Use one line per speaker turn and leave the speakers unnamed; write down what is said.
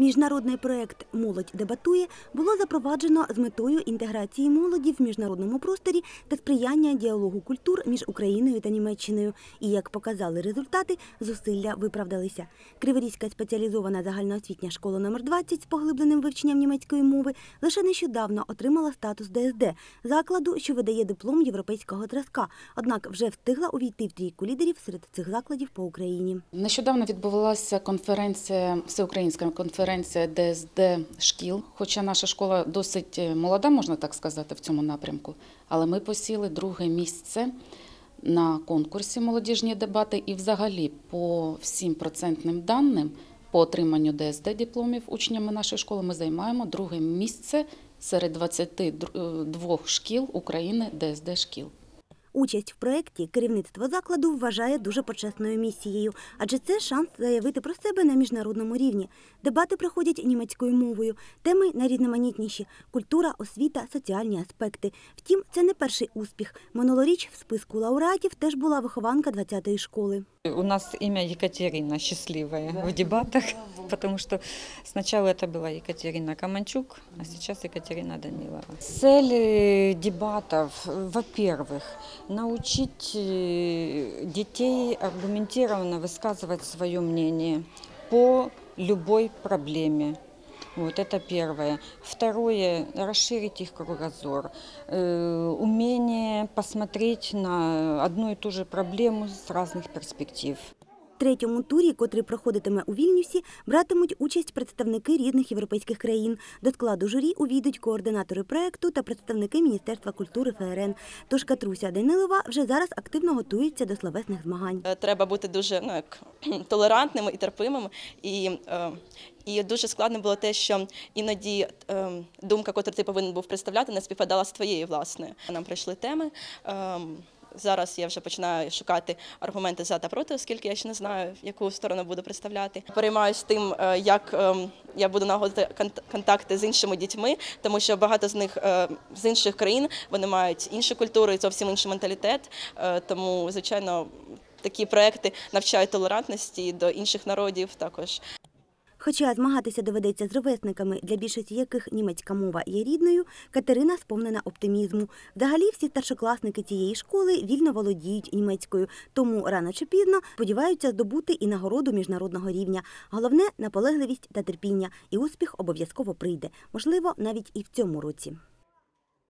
Міжнародний проект Молодь дебатує було запроваджено з метою інтеграції молоді в міжнародному просторі та сприяння діалогу культур між Україною та Німеччиною. І як показали результати, зусилля виправдалися. Криворізька спеціалізована загальноосвітня школа номер 20 з поглибленим вивченням німецької мови лише нещодавно отримала статус ДСД закладу, що видає диплом європейського зразка. Однак вже встигла увійти в трійку лідерів серед цих закладів по Україні.
Нещодавно відбувалася конференція, всеукраїнська конференція ДСД шкіл. Хоча наша школа досить е, молода, можна так сказати, в цьому напрямку, але ми посіли друге місце на конкурсі молодіжні дебати і взагалі по всім процентним даним по отриманню ДСД дипломів учнями нашої школи ми займаємо друге місце серед 22 шкіл України ДСД шкіл.
Участь в проєкті керівництво закладу вважає дуже почесною місією, адже це шанс заявити про себе на міжнародному рівні. Дебати проходять німецькою мовою, теми найрізноманітніші – культура, освіта, соціальні аспекти. Втім, це не перший успіх. Минулоріч в списку лауреатів теж була вихованка 20-ї школи.
У нас имя Екатерина счастливая в дебатах, потому что сначала это была Екатерина Каманчук, а сейчас Екатерина Данилова. Цель дебатов, во-первых, научить э, детей аргументированно высказывать свое мнение по любой проблеме. Вот это первое. Второе, расширить их кругозор. Э, умение посмотреть на одну и ту же проблему с разных перспектив.
Третьому турі, котрий проходитиме у Вільнюсі, братимуть участь представники різних європейських країн. До складу журі увійдуть координатори проекту та представники Міністерства культури ФРН. Тож Катруся Данилова вже зараз активно готується до словесних змагань.
Е, Треба бути дуже ну, як, толерантними і терпимими. І, е, і дуже складно було те, що іноді е, думка, яку ти повинен був представляти, не співпадала з твоєю власною. Нам прийшли теми. Зараз я вже починаю шукати аргументи за та проти, оскільки я ще не знаю, яку сторону буду представляти. Переймаюсь тим, е, як ем, я буду наголити контакти з іншими дітьми, тому що багато з них е, з інших країн вони мають іншу культуру і зовсім інший менталітет. Е, Тому, звичайно, такі проекти навчають толерантності до інших народів також.
Хоча змагатися доведеться з ровесниками, для більшості яких німецька мова є рідною, Катерина сповнена оптимізму. Взагалі всі старшокласники цієї школи вільно володіють німецькою, тому рано чи пізно сподіваються здобути і нагороду міжнародного рівня. Головне наполегливість та терпіння, і успіх обов'язково прийде, можливо, навіть і в цьому році.